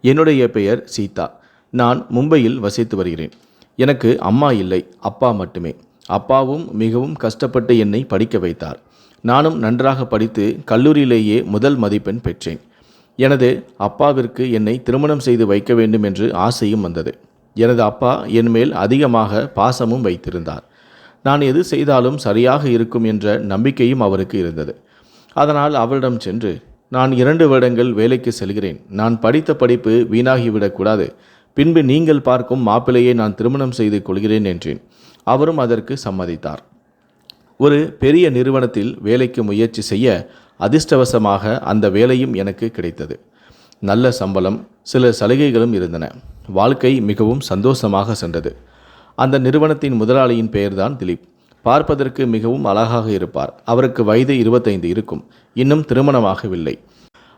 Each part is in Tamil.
என்னுடைய பெயர் சீதா. நான் மும்பையில் வசித்து வருகிறேன். எனக்கு அம்மா இல்லை அப்பா மட்டுமே. அப்பாவும் மிகவும் கஷ்டப்பட்டு என்னை படிக்க வைத்தார். நானும் நன்றாக படித்து கல்லூரியிலேயே முதல் மதிப்பெண் பெற்றேன். எனது அப்பாவிற்கு என்னை திருமணம் செய்து வைக்க வேண்டும் என்று ஆசையும் வந்தது. எனது அப்பா என் மேல் அதிகமாக பாசமும் வைத்திருந்தார். நான் எது செய்தாலும் சரியாக இருக்கும் என்ற நம்பிக்கையும் அவருக்கு இருந்தது. அதனால் அவரிடம் சென்று நான் இரண்டு வருடங்கள் வேலைக்கு செல்கிறேன். நான் படித்த படிப்பு வீணாகிவிடக்கூடாது. பின்பு நீங்கள் பார்க்கும் மாப்பிள்ளையை நான் திருமணம் செய்து கொள்கிறேன் என்றேன். அவரும் அதற்கு சம்மதித்தார். ஒரு பெரிய நிறுவனத்தில் வேலைக்கு முயற்சி செய்ய அதிர்ஷ்டவசமாக அந்த வேலையும் எனக்கு கிடைத்தது. நல்ல சம்பளம் சில சலுகைகளும் இருந்தன. வாழ்க்கை மிகவும் சந்தோஷமாக சென்றது. அந்த நிறுவனத்தின் முதலாளியின் பெயர்தான் திலீப். பார்ப்பதற்கு மிகவும் அழகாக இருப்பார். அவருக்கு வயது இருபத்தைந்து இருக்கும். இன்னும் திருமணமாகவில்லை.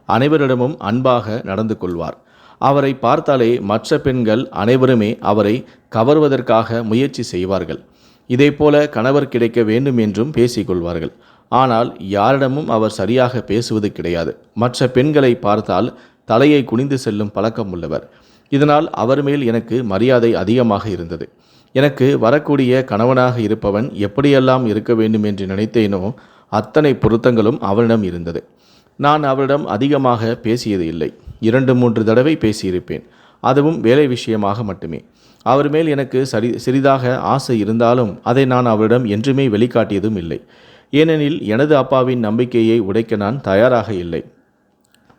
அனைவரிடமும் அன்பாக நடந்து கொள்வார். அவரை பார்த்தாலே மற்ற பெண்கள் அனைவருமே அவரை கவர்வதற்காக முயற்சி செய்வார்கள். இதேபோல கணவர் கிடைக்க வேண்டும் என்றும் பேசிக்கொள்வார்கள் ஆனால் யாரிடமும் அவர் சரியாக பேசுவது கிடையாது. மற்ற பெண்களை பார்த்தால் தலையை குனிந்து செல்லும் பழக்கம் உள்ளவர். இதனால் அவர் மேல் எனக்கு மரியாதை அதிகமாக இருந்தது. எனக்கு வரக்கூடிய கணவனாக இருப்பவன் எப்படியெல்லாம் இருக்க வேண்டும் என்று நினைத்தேனோ அத்தனை பொருத்தங்களும் அவனிடம் இருந்தது. நான் அவரிடம் அதிகமாக பேசியது இல்லை. இரண்டு மூன்று தடவை பேசியிருப்பேன். அதுவும் வேலை விஷயமாக மட்டுமே. அவர் மேல் எனக்கு சரி சிறிதாக ஆசை இருந்தாலும் அதை நான் அவரிடம் என்றுமே வெளிக்காட்டியதும் இல்லை. ஏனெனில் எனது அப்பாவின் நம்பிக்கையை உடைக்க நான் தயாராக இல்லை.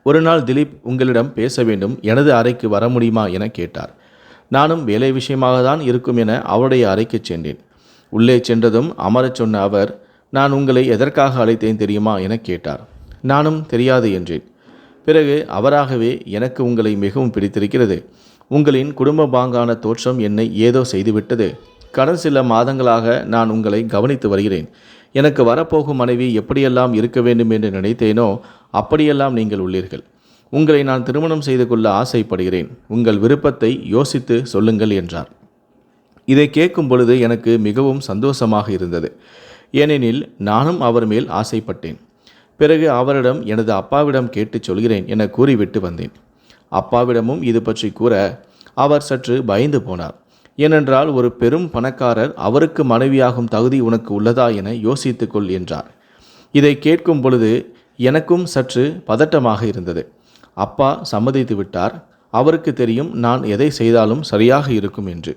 ஒரு நாள் திலீப் உங்களிடம் பேச வேண்டும் எனது அறைக்கு வர முடியுமா என கேட்டார். நானும் வேலை விஷயமாக தான் இருக்கும் என அவருடைய அறைக்கு சென்றேன். உள்ளே சென்றதும் அமரச் சொன்ன அவர் நான் உங்களை எதற்காக அழைத்தேன் தெரியுமா? என கேட்டார். நானும் தெரியாது என்றேன். பிறகு அவராகவே எனக்கு உங்களை மிகவும் பிடித்திருக்கிறது. உங்களின் குடும்ப பாங்கான தோற்றம் என்னை ஏதோ செய்துவிட்டது. கடந்த சில மாதங்களாக நான் உங்களை கவனித்து வருகிறேன். எனக்கு வரப்போகும் மனைவி எப்படியெல்லாம் இருக்க வேண்டும் என்று நினைத்தேனோ அப்படியெல்லாம் நீங்கள் உள்ளீர்கள். உங்களை நான் திருமணம் செய்து கொள்ள ஆசைப்படுகிறேன். உங்கள் விருப்பத்தை யோசித்து சொல்லுங்கள் என்றார். இதை கேட்கும் பொழுது எனக்கு மிகவும் சந்தோஷமாக இருந்தது. ஏனெனில் நானும் அவர் மேல் ஆசைப்பட்டேன். பிறகு அவரிடம் எனது அப்பாவிடம் கேட்டுச் சொல்கிறேன் என கூறிவிட்டு வந்தேன். அப்பாவிடமும் இது பற்றி கூற அவர் சற்று பயந்து போனார். ஏனென்றால் ஒரு பெரும் பணக்காரர் அவருக்கு மனைவியாகும் தகுதி உனக்கு உள்ளதா என யோசித்துக்கொள் என்றார். இதை கேட்கும் பொழுது எனக்கும் சற்று பதட்டமாக இருந்தது. அப்பா சம்மதித்து விட்டார். அவருக்கு தெரியும் நான் எதை செய்தாலும் சரியாக இருக்கும் என்று.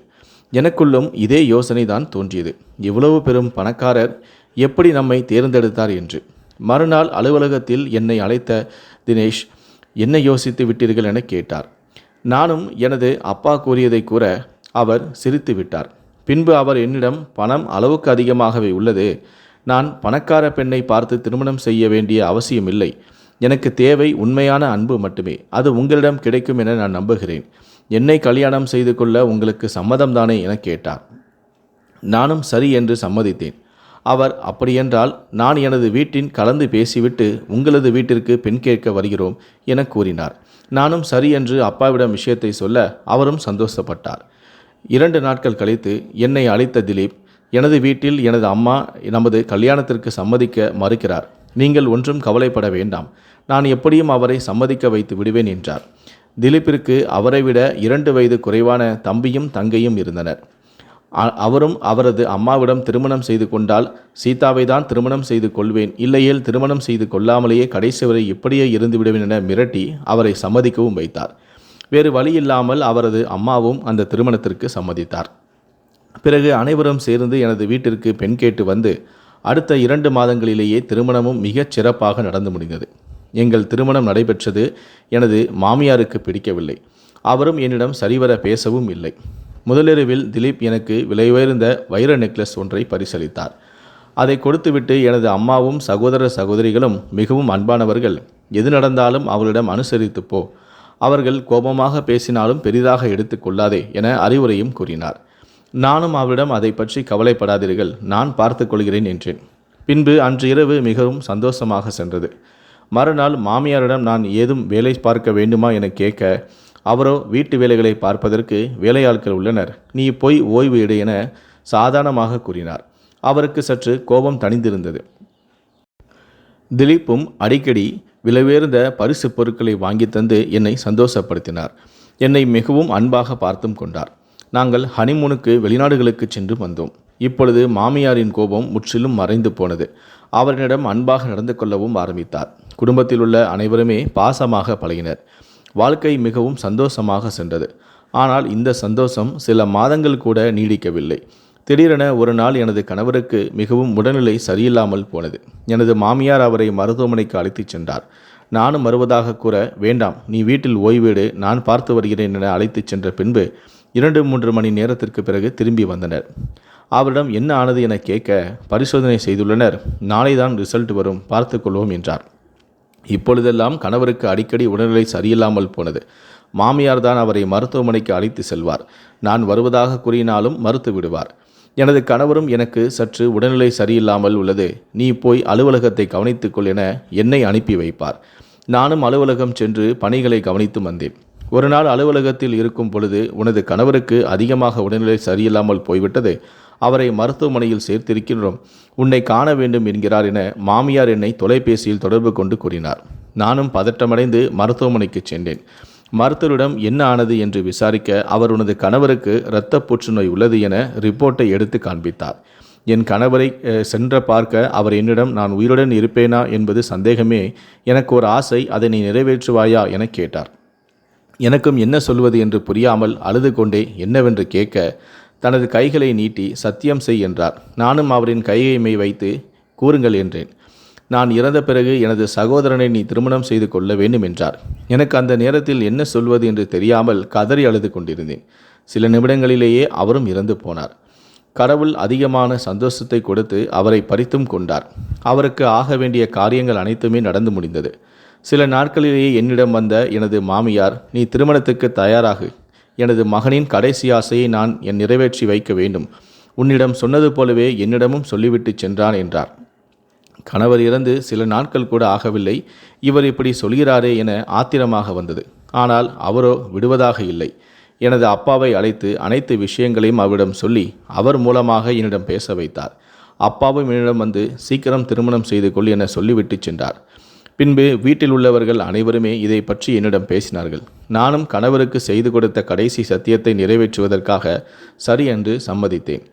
எனக்குள்ளும் இதே யோசனை தான் தோன்றியது. இவ்வளவு பெரும் பணக்காரர் எப்படி நம்மை தேர்ந்தெடுத்தார் என்று. மறுநாள் அலுவலகத்தில் என்னை அழைத்த தினேஷ் என்ன யோசித்து விட்டீர்கள் என கேட்டார். நானும் எனது அப்பா கூறியதை கூற அவர் சிரித்து விட்டார். பின்பு அவர் என்னிடம் பணம் அளவுக்கு அதிகமாகவே உள்ளது. நான் பணக்கார பெண்ணை பார்த்து திருமணம் செய்ய வேண்டிய அவசியமில்லை. எனக்கு தேவை உண்மையான அன்பு மட்டுமே. அது உங்களிடம் கிடைக்கும் என நான் நம்புகிறேன். என்னை கல்யாணம் செய்து கொள்ள உங்களுக்கு சம்மதம் தானே என கேட்டார். நானும் சரி என்று சம்மதித்தேன். அவர் அப்படியென்றால் நான் எனது வீட்டின் கலந்து பேசிவிட்டு உங்களது வீட்டிற்கு பெண் கேட்க வருகிறோம் என கூறினார். நானும் சரி என்று அப்பாவிடம் விஷயத்தை சொல்ல அவரும் சந்தோஷப்பட்டார். இரண்டு நாட்கள் கழித்து என்னை அழைத்த திலீப் எனது வீட்டில் எனது அம்மா நமது கல்யாணத்திற்கு சம்மதிக்க மறுக்கிறார். நீங்கள் ஒன்றும் கவலைப்பட வேண்டாம். நான் எப்படியும் அவரை சம்மதிக்க வைத்து விடுவேன் என்றார். திலீப்பிற்கு அவரை விட இரண்டு வயது குறைவான தம்பியும் தங்கையும் இருந்தனர். அ- அவரும் அவரது அம்மாவிடம் திருமணம் செய்து கொண்டால் சீதாவை தான் திருமணம் செய்து கொள்வேன். இல்லையேல் திருமணம் செய்து கொள்ளாமலேயே கடைசி வரை இப்படியே இருந்து விடுவேன் என மிரட்டி அவரை சம்மதிக்கவும் வைத்தார். வேறு வழி இல்லாமல் அவரது அம்மாவும் அந்த திருமணத்திற்கு சம்மதித்தார். பிறகு அனைவரும் சேர்ந்து எனது வீட்டிற்கு பெண் கேட்டு வந்து அடுத்த இரண்டு மாதங்களிலேயே திருமணமும் மிகச் சிறப்பாக நடந்து முடிந்தது. எங்கள் திருமணம் நடைபெற்றது எனது மாமியாருக்கு பிடிக்கவில்லை. அவரும் என்னிடம் சரிவர பேசவும் இல்லை. முதலிரவில் திலீப் எனக்கு விலை உயர்ந்த வைர நெக்லஸ் ஒன்றை பரிசளித்தார். அதை கொடுத்துவிட்டு எனது அம்மாவும் சகோதர சகோதரிகளும் மிகவும் அன்பானவர்கள். எது நடந்தாலும் அவளிடம் அனுசரித்து போ. அவர்கள் கோபமாக பேசினாலும் பெரிதாக எடுத்துக்கொள்ளாதே என அறிவுரையும் கூறினார். நானும் அவரிடம் அதை பற்றி கவலைப்படாதீர்கள் நான் பார்த்து கொள்கிறேன் என்றேன். பின்பு அன்று இரவு மிகவும் சந்தோஷமாக சென்றது. மறுநாள் மாமியாரிடம் நான் ஏதும் வேலை பார்க்க வேண்டுமா என கேட்க அவரோ வீட்டு வேலைகளை பார்ப்பதற்கு வேலையாட்கள் உள்ளனர். நீ போய் ஓய்வு எடு என சாதாரணமாக கூறினார். அவருக்கு சற்று கோபம் தணிந்திருந்தது. திலீப்பும் அடிக்கடி விலையுயர்ந்த பரிசு பொருட்களை வாங்கி தந்து என்னை சந்தோஷப்படுத்தினார். என்னை மிகவும் அன்பாக பார்த்தும் கொண்டார். நாங்கள் ஹனிமூனுக்கு வெளிநாடுகளுக்கு சென்று வந்தோம். இப்பொழுது மாமியாரின் கோபம் முற்றிலும் மறைந்து போனது. அவரிடம் அன்பாக நடந்து கொள்ளவும் ஆரம்பித்தார். குடும்பத்தில் உள்ள அனைவருமே பாசமாக பழகினர். வாழ்க்கை மிகவும் சந்தோஷமாக சென்றது. ஆனால் இந்த சந்தோஷம் சில மாதங்கள் கூட நீடிக்கவில்லை. திடீரென ஒரு நாள் எனது கணவருக்கு மிகவும் உடல்நிலை சரியில்லாமல் போனது. எனது மாமியார் அவரை மருத்துவமனைக்கு அழைத்துச் சென்றார். நானும் வருவதாக கூற வேண்டாம் நீ வீட்டில் ஓய்வீடு நான் பார்த்து வருகிறேன் என அழைத்துச் சென்ற பின்பு இரண்டு மூன்று மணி நேரத்திற்கு பிறகு திரும்பி வந்தனர். அவரிடம் என்ன ஆனது என கேட்க பரிசோதனை செய்துள்ளனர். நாளைதான் ரிசல்ட் வரும் பார்த்துக்கொள்வோம் என்றார். இப்பொழுதெல்லாம் கணவருக்கு அடிக்கடி உடல்நிலை சரியில்லாமல் போனது. மாமியார் தான் அவரை மருத்துவமனைக்கு அழைத்து செல்வார். நான் வருவதாக கூறினாலும் மறுத்து விடுவார். எனது கணவரும் எனக்கு சற்று உடல்நிலை சரியில்லாமல் உள்ளது. நீ போய் அலுவலகத்தை கவனித்துக்கொள் என என்னை அனுப்பி வைப்பார். நானும் அலுவலகம் சென்று பணிகளை கவனித்து வந்தேன். ஒரு நாள் அலுவலகத்தில் இருக்கும் பொழுது உனது கணவருக்கு அதிகமாக உடல்நிலை சரியில்லாமல் போய்விட்டது. அவரை மருத்துவமனையில் சேர்த்திருக்கின்றோம். உன்னை காண வேண்டும் என்கிறார் என மாமியார் என்னை தொலைபேசியில் தொடர்பு கொண்டு கூறினார். நானும் பதற்றமடைந்து மருத்துவமனைக்கு சென்றேன். மருத்துவரிடம் என்ன ஆனது என்று விசாரிக்க அவர் உனது கணவருக்கு இரத்த புற்றுநோய் உள்ளது என ரிப்போர்ட்டை எடுத்து காண்பித்தார். என் கணவரை சென்ற பார்க்க அவர் என்னிடம் நான் உயிருடன் இருப்பேனா? என்பது சந்தேகமே. எனக்கு ஒரு ஆசை அதை நீ நிறைவேற்றுவாயா? என கேட்டார். எனக்கும் என்ன சொல்வது என்று புரியாமல் அழுது கொண்டே என்னவென்று கேட்க தனது கைகளை நீட்டி சத்தியம் செய் என்றார். நானும் அவரின் கையை வைத்து கூறுங்கள் என்றேன். நான் இறந்த பிறகு எனது சகோதரனை நீ திருமணம் செய்து கொள்ள வேண்டும் என்றார். எனக்கு அந்த நேரத்தில் என்ன சொல்வது என்று தெரியாமல் கதறி அழுது கொண்டிருந்தேன் சில நிமிடங்களிலேயே அவரும் இறந்து போனார். கடவுள் அதிகமான சந்தோஷத்தை கொடுத்து அவரை பறித்தும் கொண்டார். அவருக்கு ஆக வேண்டிய காரியங்கள் அனைத்துமே நடந்து முடிந்தது. சில நாட்களிலேயே என்னிடம் வந்த எனது மாமியார் நீ திருமணத்துக்கு தயாராகு. எனது மகனின் கடைசி ஆசையை நான் என் நிறைவேற்றி வைக்க வேண்டும். உன்னிடம் சொன்னது போலவே என்னிடமும் சொல்லிவிட்டு சென்றான் என்றார். கணவர் இறந்து சில நாட்கள் கூட ஆகவில்லை. இவர் இப்படி சொல்கிறாரே என ஆத்திரமாக வந்தது. ஆனால் அவரோ விடுவதாக இல்லை. எனது அப்பாவை அழைத்து அனைத்து விஷயங்களையும் அவரிடம் சொல்லி அவர் மூலமாக என்னிடம் பேச வைத்தார். அப்பாவும் என்னிடம் வந்து சீக்கிரம் திருமணம் செய்து கொள் என சொல்லிவிட்டு சென்றார். பின்பு வீட்டில் உள்ளவர்கள் அனைவருமே இதை பற்றி என்னிடம் பேசினார்கள். நானும் கணவருக்கு செய்து கொடுத்த கடைசி சத்தியத்தை நிறைவேற்றுவதற்காக சரி என்று சம்மதித்தேன்.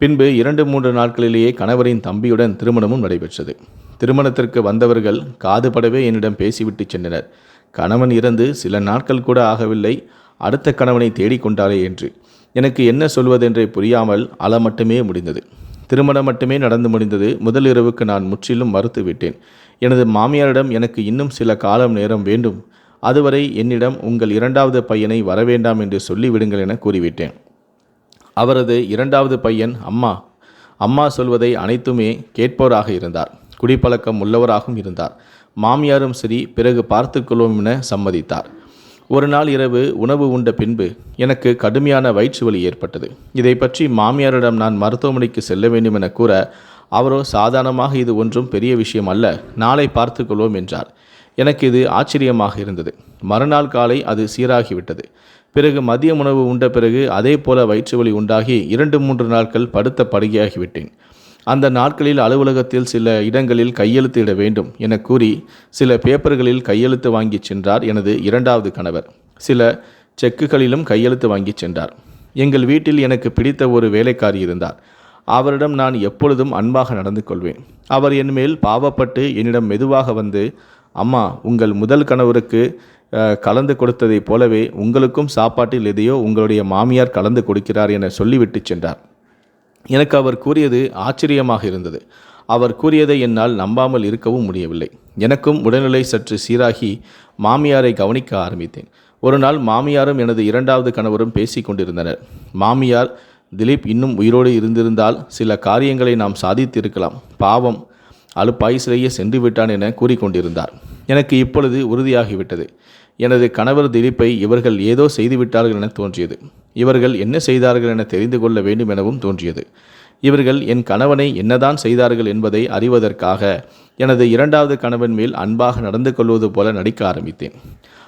பின்பு இரண்டு மூன்று நாட்களிலேயே கணவரின் தம்பியுடன் திருமணமும் நடைபெற்றது. திருமணத்திற்கு வந்தவர்கள் காதுபடவே என்னிடம் பேசிவிட்டு சென்றனர். கணவன் இறந்து சில நாட்கள் கூட ஆகவில்லை. அடுத்த கணவனை தேடிக்கொண்டாரே என்று. எனக்கு என்ன சொல்வதென்றே புரியாமல் அள மட்டுமே முடிந்தது. திருமணம் மட்டுமே நடந்து முடிந்தது. முதல் இரவுக்கு நான் முற்றிலும் மறுத்துவிட்டேன். எனது மாமியாரிடம் எனக்கு இன்னும் சில காலம் நேரம் வேண்டும். அதுவரை என்னிடம் உங்கள் இரண்டாவது பையனை வரவேண்டாம் என்று சொல்லிவிடுங்கள் என கூறிவிட்டேன். அவரது இரண்டாவது பையன் அம்மா. அம்மா சொல்வதை அனைத்துமே கேட்பவராக இருந்தார். குடிப்பழக்கம் உள்ளவராகவும் இருந்தார். மாமியாரும் சரி பிறகு பார்த்துக்கொள்வோம் என சம்மதித்தார். ஒரு நாள் இரவு உணவு உண்ட பின்பு எனக்கு கடுமையான வயிற்று வலி ஏற்பட்டது. இதை பற்றி மாமியாரிடம் நான் மருத்துவமனைக்கு செல்ல வேண்டும் என கூற அவரோ சாதாரணமாக இது ஒன்றும் பெரிய விஷயம் அல்ல நாளை பார்த்துக்கொள்வோம் என்றார். எனக்கு இது ஆச்சரியமாக இருந்தது. மறுநாள் காலை அது சீராகிவிட்டது. பிறகு மதிய உணவு உண்ட பிறகு அதே போல வயிற்று வலி உண்டாகி இரண்டு மூன்று நாட்கள் படுத்த படுகையாகிவிட்டேன் அந்த நாட்களில் அலுவலகத்தில் சில இடங்களில் கையெழுத்து இட வேண்டும் என கூறி சில பேப்பர்களில் கையெழுத்து வாங்கிச் சென்றார் எனது இரண்டாவது கணவர். சில செக்குகளிலும் கையெழுத்து வாங்கிச் சென்றார். எங்கள் வீட்டில் எனக்கு பிடித்த ஒரு வேலைக்காரி இருந்தார். அவரிடம் நான் எப்பொழுதும் அன்பாக நடந்து கொள்வேன். அவர் என் மேல் பாவப்பட்டு என்னிடம் மெதுவாக வந்து அம்மா உங்கள் முதல் கணவருக்கு கலந்து கொடுத்ததைப் போலவே உங்களுக்கும் சாப்பாட்டில் எதையோ உங்களுடைய மாமியார் கலந்து கொடுக்கிறார் என சொல்லிவிட்டு சென்றார். எனக்கு அவர் கூறியது ஆச்சரியமாக இருந்தது. அவர் கூறியதை என்னால் நம்பாமல் இருக்கவும் முடியவில்லை. எனக்கும் உடல்நிலை சற்று சீராகி மாமியாரை கவனிக்க ஆரம்பித்தேன். ஒரு நாள் மாமியாரும் எனது இரண்டாவது கணவரும் பேசி கொண்டிருந்தனர். மாமியார் திலீப் இன்னும் உயிரோடு இருந்திருந்தால் சில காரியங்களை நாம் சாதித்திருக்கலாம். பாவம் அலுப்பாயுசிலேயே சென்று விட்டான் என கூறிக்கொண்டிருந்தார் எனக்கு இப்பொழுது உறுதியாகிவிட்டது. எனது கணவர் திலீப்பை இவர்கள் ஏதோ செய்துவிட்டார்கள் என தோன்றியது. இவர்கள் என்ன செய்தார்கள் என தெரிந்து கொள்ள வேண்டும் எனவும் தோன்றியது. இவர்கள் என் கணவனை என்னதான் செய்தார்கள் என்பதை அறிவதற்காக எனது இரண்டாவது கணவன் மேல் அன்பாக நடந்து கொள்வது போல நடிக்க ஆரம்பித்தேன்.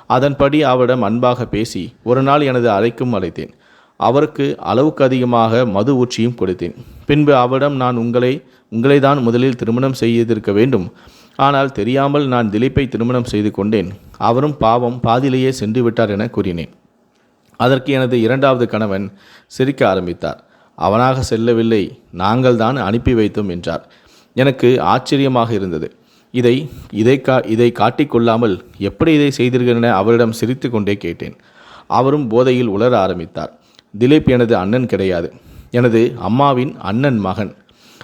அதன்படி அவரிடம் அன்பாக பேசி ஒரு நாள் எனது அறைக்கும் அழைத்தேன். அவருக்கு அளவுக்கு அதிகமாக மது ஊற்றியும் கொடுத்தேன். பின்பு அவரிடம் நான் உங்களை உங்களை தான் முதலில் திருமணம் செய்திருக்க வேண்டும். ஆனால் தெரியாமல் நான் திலீப்பை திருமணம் செய்து கொண்டேன். அவரும் பாவம் பாதியிலேயே சென்று விட்டார் என கூறினேன். அதற்கு எனது இரண்டாவது கணவன் சிரிக்க ஆரம்பித்தார். அவனாக செல்லவில்லை நாங்கள் தான் அனுப்பி வைத்தோம் என்றார். எனக்கு ஆச்சரியமாக இருந்தது. இதை இதை கா இதை காட்டிக்கொள்ளாமல் எப்படி இதை செய்தீர்கள் என அவரிடம் சிரித்து கொண்டே கேட்டேன். அவரும் போதையில் உளர ஆரம்பித்தார். திலீப் எனது அண்ணன் கிடையாது. எனது அம்மாவின் அண்ணன் மகன்.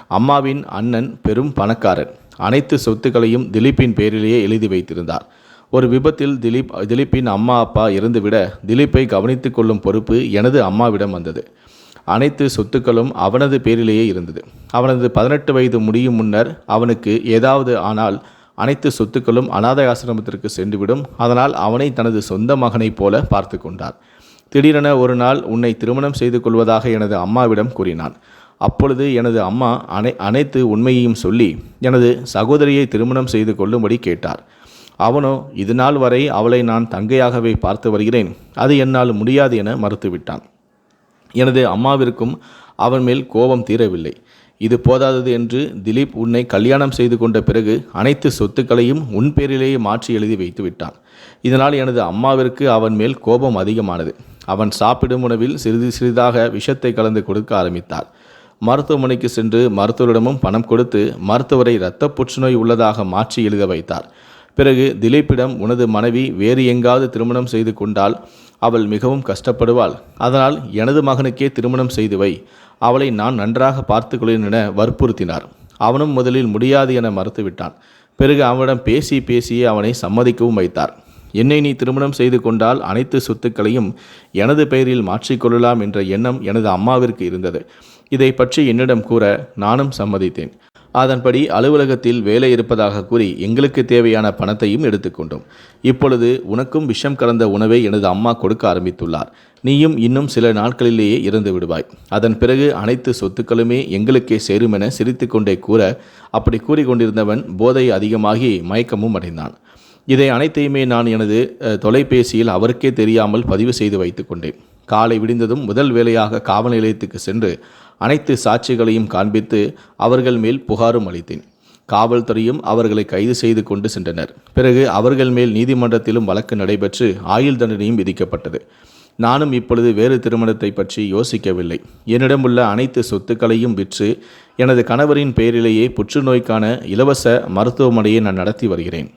அம்மாவின் அண்ணன் பெரும் பணக்காரன். அனைத்து சொத்துக்களையும் திலீப்பின் பேரிலேயே எழுதி வைத்திருந்தார். ஒரு விபத்தில் திலீப் திலீப்பின் அம்மா அப்பா இறந்துவிட திலீப்பை கவனித்து கொள்ளும் பொறுப்பு எனது அம்மாவிடம் வந்தது. அனைத்து சொத்துக்களும் அவனது பேரிலேயே இருந்தது. அவனது பதினெட்டு வயது முடியும் முன்னர் அவனுக்கு ஏதாவது ஆனால் அனைத்து சொத்துக்களும் அனாதை ஆசிரமத்திற்கு சென்றுவிடும். அதனால் அவனை தனது சொந்த மகனைப் போல பார்த்து கொண்டார். திடீரென ஒரு நாள் உன்னை திருமணம் செய்து கொள்வதாக எனது அம்மாவிடம் கூறினான். அப்பொழுது எனது அம்மா அனை அனைத்து உண்மையையும் சொல்லி எனது சகோதரியை திருமணம் செய்து கொள்ளும்படி கேட்டார். அவனோ இது நாள் வரை அவளை நான் தங்கையாகவே பார்த்து வருகிறேன். அது என்னால் முடியாது என மறுத்துவிட்டான். எனது அம்மாவிற்கும் அவன் மேல் கோபம் தீரவில்லை. இது போதாதது என்று திலீப் உன்னை கல்யாணம் செய்து கொண்ட பிறகு அனைத்து சொத்துக்களையும் உன் பேரிலேயே மாற்றி எழுதி வைத்து விட்டான். இதனால் எனது அம்மாவிற்கு அவன் மேல் கோபம் அதிகமானது. அவன் சாப்பிடும் உணவில் சிறிது சிறிதாக விஷத்தை கலந்து கொடுக்க ஆரம்பித்தார். மருத்துவமனைக்கு சென்று மருத்துவரிடமும் பணம் கொடுத்து மருத்துவரை இரத்த புற்றுநோய் உள்ளதாக மாற்றி எழுத வைத்தார். பிறகு திலீப்பிடம் உனது மனைவி வேறு எங்காவது திருமணம் செய்து கொண்டால் அவள் மிகவும் கஷ்டப்படுவாள். அதனால் எனது மகனுக்கே திருமணம் செய்து வை. அவளை நான் நன்றாக பார்த்துக்கொள்ளேன் என வற்புறுத்தினார். அவனும் முதலில் முடியாது என மறுத்துவிட்டான். பிறகு அவனிடம் பேசி பேசியே அவனை சம்மதிக்கவும் வைத்தார். என்னை நீ திருமணம் செய்து கொண்டால் அனைத்து சொத்துக்களையும் எனது பெயரில் மாற்றிக்கொள்ளலாம் என்ற எண்ணம் எனது அம்மாவிற்கு இருந்தது. இதை பற்றி என்னிடம் கூற நானும் சம்மதித்தேன். அதன்படி அலுவலகத்தில் வேலை இருப்பதாக கூறி எங்களுக்கு தேவையான பணத்தையும் எடுத்துக்கொண்டோம் இப்பொழுது உனக்கும் விஷம் கலந்த உணவை எனது அம்மா கொடுக்க ஆரம்பித்துள்ளார். நீயும் இன்னும் சில நாட்களிலேயே இறந்து விடுவாய். அதன் பிறகு அனைத்து சொத்துக்களுமே எங்களுக்கே சேரும் என சிரித்துக்கொண்டே கூற அப்படி கூறிக்கொண்டிருந்தவன் போதை அதிகமாகி மயக்கமும் அடைந்தான். இதை அனைத்தையுமே நான் எனது தொலைபேசியில் அவருக்கே தெரியாமல் பதிவு செய்து வைத்துக்கொண்டேன் காலை விடிந்ததும் முதல் வேலையாக காவல் நிலையத்துக்கு சென்று அனைத்து சாட்சிகளையும் காண்பித்து அவர்கள் மேல் புகாரும் அளித்தேன். காவல்துறையும் அவர்களை கைது செய்து கொண்டு சென்றனர். பிறகு அவர்கள் மேல் நீதிமன்றத்திலும் வழக்கு நடைபெற்று ஆயுள் தண்டனையும் விதிக்கப்பட்டது. நானும் இப்பொழுது வேறு திருமணத்தை பற்றி யோசிக்கவில்லை. என்னிடமுள்ள அனைத்து சொத்துக்களையும் விற்று எனது கணவரின் பெயரிலேயே புற்றுநோய்க்கான இலவச மருத்துவமனையை நான் நடத்தி வருகிறேன்.